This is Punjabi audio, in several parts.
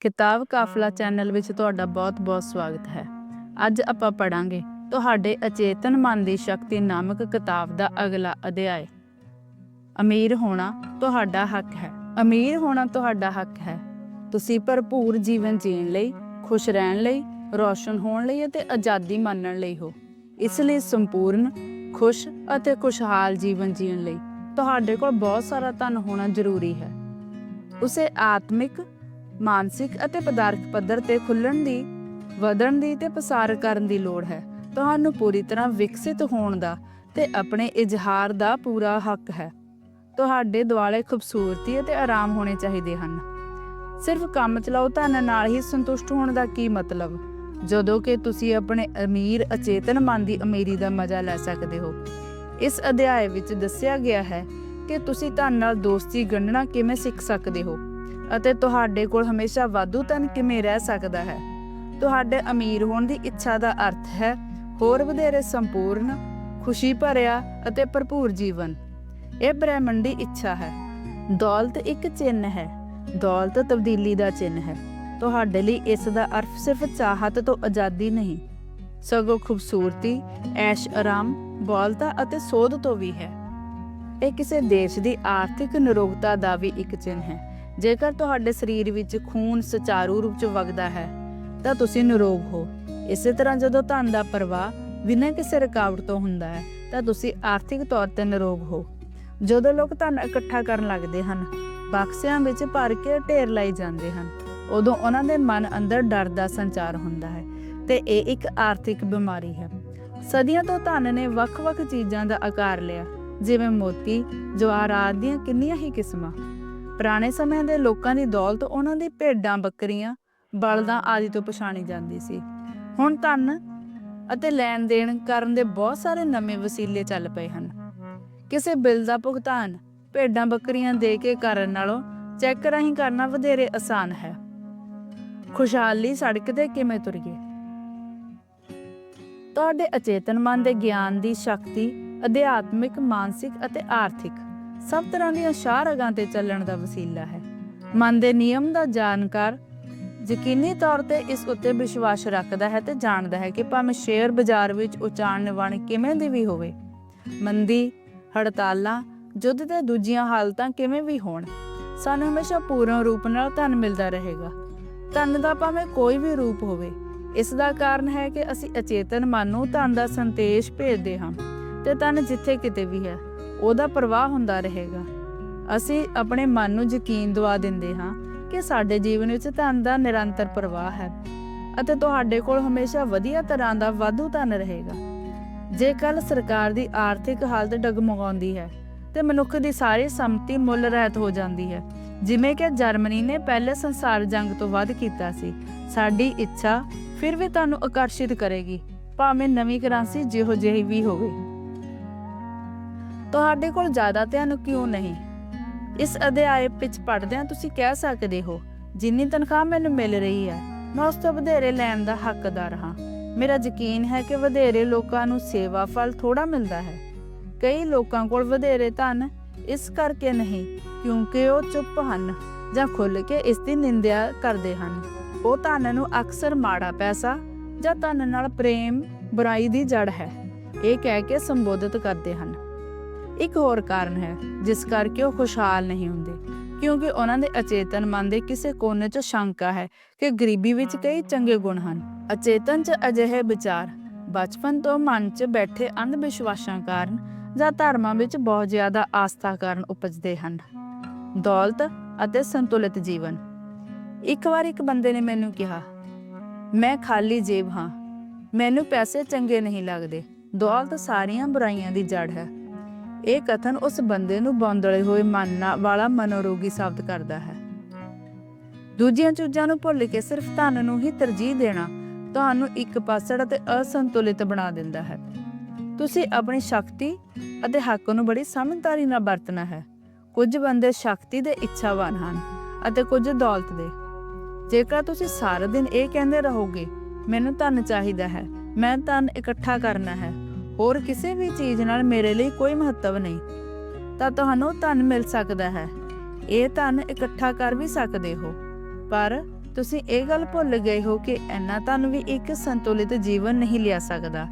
ਕਿਤਾਬ ਕਾਫਲਾ ਚੈਨਲ ਵਿੱਚ ਤੁਹਾਡਾ ਬਹੁਤ-ਬਹੁਤ ਸਵਾਗਤ ਹੈ। ਅੱਜ ਆਪਾਂ ਪੜਾਂਗੇ ਤੁਹਾਡੇ ਅਚੇਤਨ ਮਨ ਦੀ ਸ਼ਕਤੀ ਨਾਮਕ ਕਿਤਾਬ ਦਾ ਅਗਲਾ ਅਧਿਆਇ। ਅਮੀਰ ਹੋਣਾ ਤੁਹਾਡਾ ਹੱਕ ਹੈ। ਅਮੀਰ ਹੋਣਾ ਤੁਹਾਡਾ ਹੱਕ ਹੈ। ਤੁਸੀਂ ਭਰਪੂਰ ਜੀਵਨ ਜੀਣ ਲਈ ਖੁਸ਼ ਰਹਿਣ ਲਈ ਰੋਸ਼ਨ ਹੋਣ ਲਈ ਅਤੇ ਆਜ਼ਾਦੀ ਮੰਨਣ ਲਈ ਹੋ। ਇਸ ਲਈ ਸੰਪੂਰਨ ਖੁਸ਼ ਅਤੇ ਖੁਸ਼ਹਾਲ ਜੀਵਨ ਜੀਣ ਲਈ ਤੁਹਾਡੇ ਕੋਲ ਬਹੁਤ ਸਾਰਾ ਧਨ ਹੋਣਾ ਜ਼ਰੂਰੀ ਹੈ। ਉਸੇ ਆਤਮਿਕ ਮਾਨਸਿਕ ਅਤੇ ਪਦਾਰਥ ਪੱਧਰ ਤੇ ਖੁੱਲਣ ਦੀ, ਵਧਣ ਦੀ ਤੇ ਪਸਾਰ ਕਰਨ ਦੀ ਲੋੜ ਹੈ। ਤੁਹਾਨੂੰ ਪੂਰੀ ਤਰ੍ਹਾਂ ਵਿਕਸਿਤ ਹੋਣ ਦਾ ਤੇ ਆਪਣੇ ਇਜ਼ਹਾਰ ਦਾ ਪੂਰਾ ਹੱਕ ਹੈ। ਤੁਹਾਡੇ ਦੁਆਲੇ ਖੂਬਸੂਰਤੀ ਅਤੇ ਆਰਾਮ ਹੋਣੇ ਚਾਹੀਦੇ ਹਨ। ਸਿਰਫ ਕੰਮ ਚਲਾਓ, ਧਨ ਨਾਲ ਹੀ ਸੰਤੁਸ਼ਟ ਹੋਣ ਦਾ ਕੀ ਮਤਲਬ? ਜਦੋਂ ਕਿ ਤੁਸੀਂ ਆਪਣੇ ਅਮੀਰ ਅਚੇਤਨ ਮਨ ਦੀ ਅਮੀਰੀ ਦਾ ਮਜ਼ਾ ਲੈ ਸਕਦੇ ਹੋ। ਇਸ ਅਧਿਆਇ ਵਿੱਚ ਦੱਸਿਆ ਗਿਆ ਹੈ ਕਿ ਤੁਸੀਂ ਧਨ ਨਾਲ ਦੋਸਤੀ ਗੰਢਣਾ ਕਿਵੇਂ ਸਿੱਖ ਸਕਦੇ ਹੋ? ਅਤੇ ਤੁਹਾਡੇ ਕੋਲ ਹਮੇਸ਼ਾ ਵਾਧੂ ਧਨ ਕਿਵੇਂ ਰਹਿ ਸਕਦਾ ਹੈ? ਤੁਹਾਡੇ ਅਮੀਰ ਹੋਣ ਦੀ ਇੱਛਾ ਦਾ ਅਰਥ ਹੈ ਹੋਰ ਵਧੇਰੇ ਸੰਪੂਰਨ, ਖੁਸ਼ੀ ਭਰਿਆ ਅਤੇ ਭਰਪੂਰ ਜੀਵਨ। ਇਹ ਬ੍ਰਹਿਮੰਡੀ ਇੱਛਾ ਹੈ। ਦੌਲਤ ਇੱਕ ਚਿੰਨ ਹੈ। ਦੌਲਤ ਤਬਦੀਲੀ ਦਾ ਚਿੰਨ ਹੈ। ਤੁਹਾਡੇ ਲਈ ਇਸ ਦਾ ਅਰਥ ਸਿਰਫ ਚਾਹਤ ਤੋਂ ਆਜ਼ਾਦੀ ਨਹੀਂ, ਸਗੋਂ ਖੂਬਸੂਰਤੀ, ਐਸ਼ ਆਰਾਮ, ਬੋਲਤਾ ਅਤੇ ਸੋਧ ਤੋਂ ਵੀ ਹੈ। ਇਹ ਕਿਸੇ ਦੇਸ਼ ਦੀ ਆਰਥਿਕ ਨਿਰੋਗਤਾ ਦਾ ਵੀ ਇੱਕ ਚਿੰਨ ਹੈ। ਜੇਕਰ ਤੁਹਾਡੇ ਸਰੀਰ ਵਿੱਚ ਖੂਨ ਸੁਚਾਰੂ ਰੂਪ ਚ ਵਗਦਾ ਹੈ, ਤਾਂ ਤੁਸੀਂ ਨਿਰੋਗ ਹੋ। ਇਸੇ ਤਰ੍ਹਾਂ ਜਦੋਂ ਧਨ ਦਾ ਪ੍ਰਵਾਹ ਬਿਨਾਂ ਕਿਸੇ ਰੁਕਾਵਟ ਤੋਂ ਹੁੰਦਾ ਹੈ, ਤਾਂ ਤੁਸੀਂ ਆਰਥਿਕ ਤੌਰ ਤੇ ਨਿਰੋਗ ਹੋ। ਜਦੋਂ ਲੋਕ ਧਨ ਇਕੱਠਾ ਕਰਨ ਲੱਗਦੇ ਹਨ, ਬਕਸਿਆਂ ਵਿੱਚ ਭਰ ਕੇ ਢੇਰ ਲਾਈ ਜਾਂਦੇ ਹਨ, ਉਦੋਂ ਉਹਨਾਂ ਦੇ ਮਨ ਅੰਦਰ ਡਰ ਦਾ ਸੰਚਾਰ ਹੁੰਦਾ ਹੈ ਤੇ ਇਹ ਇੱਕ ਆਰਥਿਕ ਬਿਮਾਰੀ ਹੈ। ਸਦੀਆਂ ਤੋਂ ਧਨ ਨੇ ਵੱਖ-ਵੱਖ ਚੀਜ਼ਾਂ ਦਾ ਆਕਾਰ ਲਿਆ, ਜਿਵੇਂ ਮੋਤੀ ਜਵਾਹਰਾਤ ਦੀਆਂ ਕਿੰਨੀਆਂ ਹੀ ਕਿਸਮਾਂ। ਪੁਰਾਣੇ ਸਮਿਆਂ ਦੇ ਲੋਕਾਂ ਦੀ ਦੌਲਤ ਉਹਨਾਂ ਦੀ ਭੇਡਾਂ, ਬੱਕਰੀਆਂ, ਬਲਦਾਂ ਆਦਿ ਤੋਂ ਪਛਾਣੀ ਜਾਂਦੀ ਸੀ। ਹੁਣ ਧਨ ਅਤੇ ਲੈਣ ਦੇਣ ਕਰਨ ਦੇ ਬਹੁਤ ਸਾਰੇ ਨਵੇਂ ਵਸੀਲੇ ਚੱਲ ਪਏ ਹਨ। ਕਿਸੇ ਬਿੱਲ ਦਾ ਭੁਗਤਾਨ ਭੇਡਾਂ, ਬੱਕਰੀਆਂ ਦੇ ਕੇ ਕਰਨ ਨਾਲੋਂ ਚੈੱਕ ਰਾਹੀਂ ਕਰਨਾ ਵਧੇਰੇ ਆਸਾਨ ਹੈ। ਖੁਸ਼ਹਾਲੀ ਸੜਕ ਤੇ ਕਿਵੇਂ ਤੁਰੀਏ? ਤੁਹਾਡੇ ਅਚੇਤਨ ਮਨ ਦੇ ਗਿਆਨ ਦੀ ਸ਼ਕਤੀ ਅਧਿਆਤਮਿਕ, ਮਾਨਸਿਕ ਅਤੇ ਆਰਥਿਕ ਸਭ ਤਰ੍ਹਾਂ ਦੀਆਂ ਸ਼ਾਹ ਤੇ ਚੱਲਣ ਦਾ ਵਸੀਲਾ ਹੈ। ਮਨ ਦੇ ਨਿਯਮ ਦਾ ਜਾਣਕਾਰ ਯਕੀਨੀ ਤੌਰ ਤੇ ਇਸ ਉੱਤੇ ਵਿਸ਼ਵਾਸ ਰੱਖਦਾ ਹੈ ਤੇ ਜਾਣਦਾ ਹੈ ਕਿ ਭਾਵੇਂ ਸ਼ੇਅਰ ਬਾਜ਼ਾਰ ਵਿੱਚ ਉਚਾਣ ਨਿਵਣ ਕਿਵੇਂ ਦੀ ਵੀ ਹੋਵੇ, ਮੰਦੀ, ਹੜਤਾਲਾਂ ਜੁੱਧ ਤੇ ਦੂਜੀਆਂ ਹਾਲਤਾਂ ਕਿਵੇਂ ਵੀ ਹੋਣ, ਸਾਨੂੰ ਹਮੇਸ਼ਾ ਪੂਰਨ ਰੂਪ ਨਾਲ ਧਨ ਮਿਲਦਾ ਰਹੇਗਾ। ਧਨ ਦਾ ਭਾਵੇਂ ਕੋਈ ਵੀ ਰੂਪ ਹੋਵੇ, ਇਸ ਦਾ ਕਾਰਨ ਹੈ ਕਿ ਅਸੀਂ ਅਚੇਤਨ ਮਨ ਨੂੰ ਧਨ ਦਾ ਸੰਦੇਸ਼ ਭੇਜਦੇ ਹਾਂ ਤੇ ਧਨ ਜਿੱਥੇ ਕਿਤੇ ਵੀ ਹੈ। ਉਹਦਾ ਪ੍ਰਵਾਹ ਹੁੰਦਾ ਰਹੇਗਾ। ਅਸੀਂ ਆਪਣੇ ਮਨ ਨੂੰ ਯਕੀਨ ਦਿਵਾ ਦਿੰਦੇ ਹਾਂ ਕਿ ਸਾਡੇ ਜੀਵਨ ਵਿੱਚ ਧਨ ਦਾ ਨਿਰੰਤਰ ਪ੍ਰਵਾਹ ਹੈ ਅਤੇ ਤੁਹਾਡੇ ਕੋਲ ਹਮੇਸ਼ਾ ਵਧੀਆ ਤਰ੍ਹਾਂ ਦਾ ਵਾਧੂ ਧਨ ਰਹੇਗਾ। ਜੇ ਕੱਲ ਸਰਕਾਰ ਦੀ ਆਰਥਿਕ ਹਾਲਤ ਡਗਮਗਾਉਂਦੀ ਹੈ, ਤੇ ਮਨੁੱਖ ਦੀ ਸਾਰੀ ਸੰਪਤੀ ਮੁੱਲ ਰਹਿਤ ਹੋ ਜਾਂਦੀ ਹੈ। ਜਿਵੇਂ ਕਿ ਜਰਮਨੀ ਨੇ ਪਹਿਲੇ ਸੰਸਾਰ ਜੰਗ ਤੋਂ ਵੱਧ ਕੀਤਾ ਸੀ। ਸਾਡੀ ਇੱਛਾ ਫਿਰ ਵੀ ਤੁਹਾਨੂੰ ਆਕਰਸ਼ਿਤ ਕਰੇਗੀ, ਭਾਵੇਂ ਨਵੀਂ ਕਰੰਸੀ ਜਿਹੋ ਜਿਹੀ ਵੀ ਹੋਵੇ। ਤੁਹਾਡੇ ਕੋਲ ਜ਼ਿਆਦਾ ਧਿਆਨ ਕਿਉਂ ਨਹੀਂ? ਇਸ ਅਧਿਆਇ ਵਿੱਚ ਪੜ੍ਹਦਿਆਂ ਤੁਸੀਂ ਕਹਿ ਸਕਦੇ ਹੋ, ਜਿੰਨੀ ਤਨਖਾਹ ਮੈਨੂੰ ਮਿਲ ਰਹੀ ਹੈ, ਮੈਂ ਉਸ ਤੋਂ ਵਧੇਰੇ ਲੈਣ ਦਾ ਹੱਕਦਾਰ ਹਾਂ। ਮੇਰਾ ਯਕੀਨ ਹੈ ਕਿ ਵਧੇਰੇ ਲੋਕਾਂ ਨੂੰ ਸੇਵਾ ਫਲ ਥੋੜਾ ਮਿਲਦਾ ਹੈ। ਕਈ ਲੋਕਾਂ ਕੋਲ ਵਧੇਰੇ ਧਨ ਇਸ ਕਰਕੇ ਨਹੀਂ, ਕਿਉਂਕਿ ਉਹ ਚੁੱਪ ਹਨ ਜਾਂ ਖੁੱਲ ਕੇ ਇਸ ਦੀ ਨਿੰਦਿਆ ਕਰਦੇ ਹਨ। ਉਹ ਧਨ ਨੂੰ ਅਕਸਰ ਮਾੜਾ ਪੈਸਾ ਜਾਂ ਧਨ ਨਾਲ ਪ੍ਰੇਮ, ਬੁਰਾਈ ਦੀ ਜੜ ਹੈ। ਇਹ ਕਹਿ ਕੇ ਸੰਬੋਧਿਤ ਕਰਦੇ ਹਨ। ਇੱਕ ਹੋਰ ਕਾਰਨ ਹੈ, ਜਿਸ ਕਰਕੇ ਉਹ ਖੁਸ਼ਹਾਲ ਨਹੀਂ ਹੁੰਦੇ। ਕਿਉਂਕਿ ਉਹਨਾਂ ਦੇ ਅਚੇਤਨ ਮਨ ਦੇ ਕਿਸੇ ਕੋਨੇ 'ਚ ਸ਼ੰਕਾ ਹੈ ਕਿ ਗਰੀਬੀ ਵਿੱਚ ਕਈ ਚੰਗੇ ਗੁਣ ਹਨ। ਅਚੇਤਨ 'ਚ ਅਜਿਹੇ ਵਿਚਾਰ ਬਚਪਨ ਤੋਂ ਮਨ 'ਚ ਬੈਠੇ ਅੰਧ ਵਿਸ਼ਵਾਸਾਂ ਕਾਰਨ ਜਾਂ ਧਰਮਾਂ ਵਿੱਚ ਬਹੁਤ ਜ਼ਿਆਦਾ ਆਸਥਾ ਕਾਰਨ ਉਪਜਦੇ ਹਨ। ਦੌਲਤ ਅਤੇ ਸੰਤੁਲਿਤ ਜੀਵਨ। ਇੱਕ ਵਾਰ ਇੱਕ ਬੰਦੇ ਨੇ ਮੈਨੂੰ ਕਿਹਾ, ਮੈਂ ਖਾਲੀ ਜੇਬ ਹਾਂ, ਮੈਨੂੰ ਪੈਸੇ ਚੰਗੇ ਨਹੀਂ ਲੱਗਦੇ, ਦੌਲਤ ਸਾਰੀਆਂ ਬੁਰਾਈਆਂ ਦੀ ਜੜ ਹੈ। ਇਹ ਕਥਨ ਉਸ ਬੰਦੇ ਨੂੰ ਬੌਂਦਲੇ ਹੋਏ ਮਨ ਵਾਲਾ ਮਨੋਰੋਗੀ ਸਾਬਤ ਕਰਦਾ ਹੈ। ਦੂਜੀਆਂ ਚੀਜ਼ਾਂ ਨੂੰ ਭੁੱਲ ਕੇ ਸਿਰਫ ਧਨ ਨੂੰ ਹੀ ਤਰਜੀਹ ਦੇਣਾ ਤੁਹਾਨੂੰ ਇੱਕ ਪਾਸੜ ਅਤੇ ਅਸੰਤੁਲਿਤ ਬਣਾ ਦਿੰਦਾ ਹੈ। ਤੁਸੀਂ ਆਪਣੀ ਸ਼ਕਤੀ ਅਤੇ ਹੱਕ ਨੂੰ ਬੜੀ ਸਮਝਦਾਰੀ ਨਾਲ ਵਰਤਣਾ ਹੈ। ਕੁਝ ਬੰਦੇ ਸ਼ਕਤੀ ਦੇ ਇੱਛਾਵਾਨ ਹਨ ਅਤੇ ਕੁਝ ਦੌਲਤ ਦੇ। ਜੇਕਰ ਤੁਸੀਂ ਸਾਰਾ ਦਿਨ ਇਹ ਕਹਿੰਦੇ ਰਹੋਗੇ, ਮੈਨੂੰ ਧਨ ਚਾਹੀਦਾ ਹੈ, ਮੈਂ ਧਨ ਇਕੱਠਾ ਕਰਨਾ ਹੈ। ਹੋਰ ਕਿਸੇ ਵੀ ਚੀਜ਼ ਨਾਲ ਮੇਰੇ ਲਈ ਕੋਈ ਮਹੱਤਵ ਨਹੀਂ। ਤਾਂ ਤੁਹਾਨੂੰ ਧਨ ਮਿਲ ਸਕਦਾ ਹੈ। ਇਹ ਧਨ ਇਕੱਠਾ ਕਰ ਵੀ ਸਕਦੇ ਹੋ। ਪਰ ਤੁਸੀਂ ਇਹ ਗੱਲ ਭੁੱਲ ਗਏ ਹੋ ਕਿ ਇੰਨਾ ਧਨ ਵੀ ਇੱਕ ਸੰਤੁਲਿਤ ਜੀਵਨ ਨਹੀਂ ਲਿਆ ਸਕਦਾ।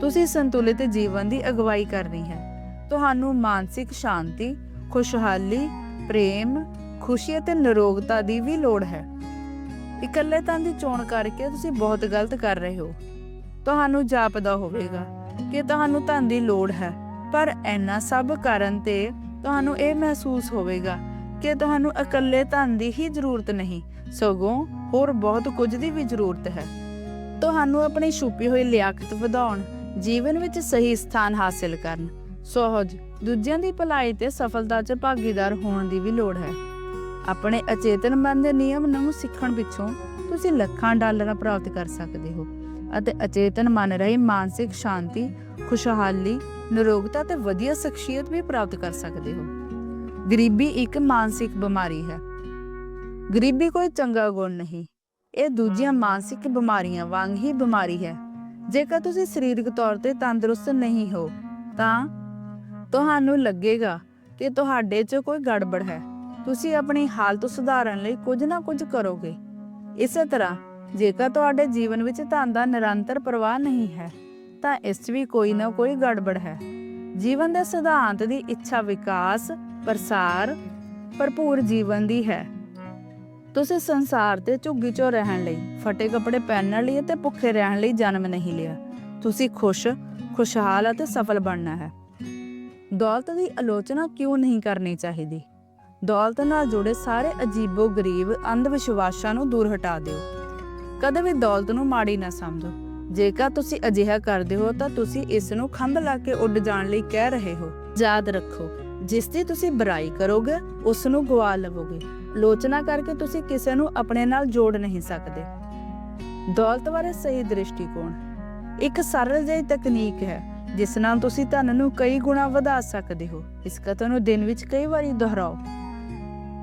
ਤੁਸੀਂ ਸੰਤੁਲਿਤ ਜੀਵਨ ਦੀ ਅਗਵਾਈ ਕਰਨੀ ਹੈ। ਤੁਹਾਨੂੰ ਮਾਨਸਿਕ ਸ਼ਾਂਤੀ, ਖੁਸ਼ਹਾਲੀ, ਪ੍ਰੇਮ, ਖੁਸ਼ੀ ਅਤੇ ਨਿਰੋਗਤਾ ਦੀ ਵੀ ਲੋੜ ਹੈ। ਇਕੱਲੇਤਨ ਦੀ ਚੋਣ ਕਰਕੇ ਤੁਸੀਂ ਬਹੁਤ ਗਲਤ ਕਰ ਰਹੇ ਹੋ। ਤੁਹਾਨੂੰ ਜਾਪਦਾ ਹੋਵੇਗਾ। ਕਿ ਤੁਹਾਨੂੰ ਧਨ ਦੀ ਲੋੜ ਹੈ, ਪਰ ਇੰਨਾ ਸਭ ਕਰਨ ਤੇ ਤੁਹਾਨੂੰ ਇਹ ਮਹਿਸੂਸ ਹੋਵੇਗਾ ਕਿ ਤੁਹਾਨੂੰ ਇਕੱਲੇ ਧਨ ਦੀ ਹੀ ਜ਼ਰੂਰਤ ਨਹੀਂ, ਸਗੋਂ ਹੋਰ ਬਹੁਤ ਕੁਝ ਦੀ ਵੀ ਜ਼ਰੂਰਤ ਹੈ। ਤੁਹਾਨੂੰ ਆਪਣੀ ਛੁਪੀ ਹੋਈ ਲਿਆਕਤ ਵਧਾਉਣ, ਜੀਵਨ ਵਿੱਚ ਸਹੀ ਸਥਾਨ ਹਾਸਿਲ ਕਰਨ, ਸੋਹਜ ਦੂਜਿਆਂ ਦੀ ਭਲਾਈ ਤੇ ਸਫਲਤਾ 'ਚ ਭਾਗੀਦਾਰ ਹੋਣ ਦੀ ਵੀ ਲੋੜ ਹੈ। ਆਪਣੇ ਅਚੇਤਨ ਮਨ ਦੇ ਨਿਯਮ ਨੂੰ ਸਿੱਖਣ ਪਿੱਛੋਂ ਤੁਸੀਂ ਲੱਖਾਂ ਡਾਲਰਾਂ ਪ੍ਰਾਪਤ ਕਰ ਸਕਦੇ ਹੋ। ਅਤੇ ਅਚੇਤਨ ਮਨ ਰਹੀ ਮਾਨਸਿਕ ਸ਼ਾਂਤੀ, ਖੁਸ਼ਹਾਲੀ, ਨਿਰੋਗਤਾ ਤੇ ਵਧੀਆ ਸ਼ਖਸੀਅਤ ਵੀ ਪ੍ਰਾਪਤ ਕਰ ਸਕਦੇ ਹੋ। ਗਰੀਬੀ ਇੱਕ ਮਾਨਸਿਕ ਬਿਮਾਰੀ ਹੈ। ਗਰੀਬੀ ਕੋਈ ਚੰਗਾ ਗੁਣ ਨਹੀਂ। ਇਹ ਦੂਜੀਆਂ ਮਾਨਸਿਕ ਬਿਮਾਰੀਆਂ ਵਾਂਗ ਹੀ ਬਿਮਾਰੀ ਹੈ। ਜੇਕਰ ਤੁਸੀਂ ਸਰੀਰਕ ਤੌਰ ਤੇ ਤੰਦਰੁਸਤ ਨਹੀਂ ਹੋ, ਤਾਂ ਤੁਹਾਨੂੰ ਲੱਗੇਗਾ ਕਿ ਤੁਹਾਡੇ 'ਚ ਕੋਈ ਗੜਬੜ ਹੈ। ਤੁਸੀਂ ਆਪਣੀ ਹਾਲਤ ਸੁਧਾਰਨ ਲਈ ਕੁਝ ਨਾ ਕੁਝ ਕਰੋਗੇ। ਇਸੇ ਤਰ੍ਹਾਂ ਜੇਕਰ ਤੁਹਾਡੇ ਜੀਵਨ ਵਿੱਚ ਧਨ ਦਾ ਨਿਰੰਤਰ ਪ੍ਰਵਾਹ ਨਹੀਂ ਹੈ, ਤਾਂ ਇਸ ਵੀ ਕੋਈ ਨਾ ਕੋਈ ਗੜਬੜ ਹੈ। ਜੀਵਨ ਦੇ ਸਿਧਾਂਤ ਦੀ ਇੱਛਾ ਵਿਕਾਸ, ਪ੍ਰਸਾਰ, ਭਰਪੂਰ ਜੀਵਨ ਦੀ ਹੈ। ਤੁਸੀਂ ਸੰਸਾਰ ਤੇ ਝੁੱਗੀ 'ਚੋਂ ਰਹਿਣ ਲਈ, ਫਟੇ ਕੱਪੜੇ ਪਹਿਨਣ ਲਈ ਅਤੇ ਭੁੱਖੇ ਰਹਿਣ ਲਈ ਜਨਮ ਨਹੀਂ ਲਿਆ। ਤੁਸੀਂ ਖੁਸ਼, ਖੁਸ਼ਹਾਲ ਅਤੇ ਸਫਲ ਬਣਨਾ ਹੈ। ਦੌਲਤ ਦੀ ਆਲੋਚਨਾ ਕਿਉਂ ਨਹੀਂ ਕਰਨੀ ਚਾਹੀਦੀ? ਦੌਲਤ ਨਾਲ ਜੁੜੇ ਸਾਰੇ ਅਜੀਬੋ ਗਰੀਬ ਅੰਧ ਵਿਸ਼ਵਾਸਾਂ ਨੂੰ ਦੂਰ ਹਟਾ ਦਿਓ। ਕਦੇ ਵੀ ਦੌਲਤ ਨੂੰ ਮਾੜੀ ਨਾ ਸਮਝੋ। ਜੇਕਰ ਤੁਸੀਂ ਅਜਿਹਾ ਕਰਦੇ ਹੋ, ਤਾਂ ਤੁਸੀਂ ਇਸ ਨੂੰ ਖੰਭ ਲਾ ਕੇ ਉੱਡ ਜਾਣ ਲਈ ਕਹਿ ਰਹੇ ਹੋ। ਯਾਦ ਰੱਖੋ, ਜਿਸ ਦੀ ਤੁਸੀਂ ਬੁਰਾਈ ਕਰੋਗੇ, ਉਸ ਨੂੰ ਗਵਾ ਲਵੋਗੇ। ਲੋਚਨਾ ਕਰਕੇ ਤੁਸੀਂ ਕਿਸੇ ਨੂੰ ਆਪਣੇ ਨਾਲ ਜੋੜ ਨਹੀਂ ਸਕਦੇ। ਦੌਲਤ ਬਾਰੇ ਸਹੀ ਦ੍ਰਿਸ਼ਟੀਕੋਣ। ਇੱਕ ਸਰਲ ਜਿਹੀ ਤਕਨੀਕ ਹੈ, ਜਿਸ ਨਾਲ ਤੁਸੀਂ ਧਨ ਨੂੰ ਕਈ ਗੁਣਾ ਵਧਾ ਸਕਦੇ ਹੋ। ਇਸ ਕਥਨ ਨੂੰ ਦਿਨ ਵਿੱਚ ਕਈ ਵਾਰੀ ਦੁਹਰਾਓ।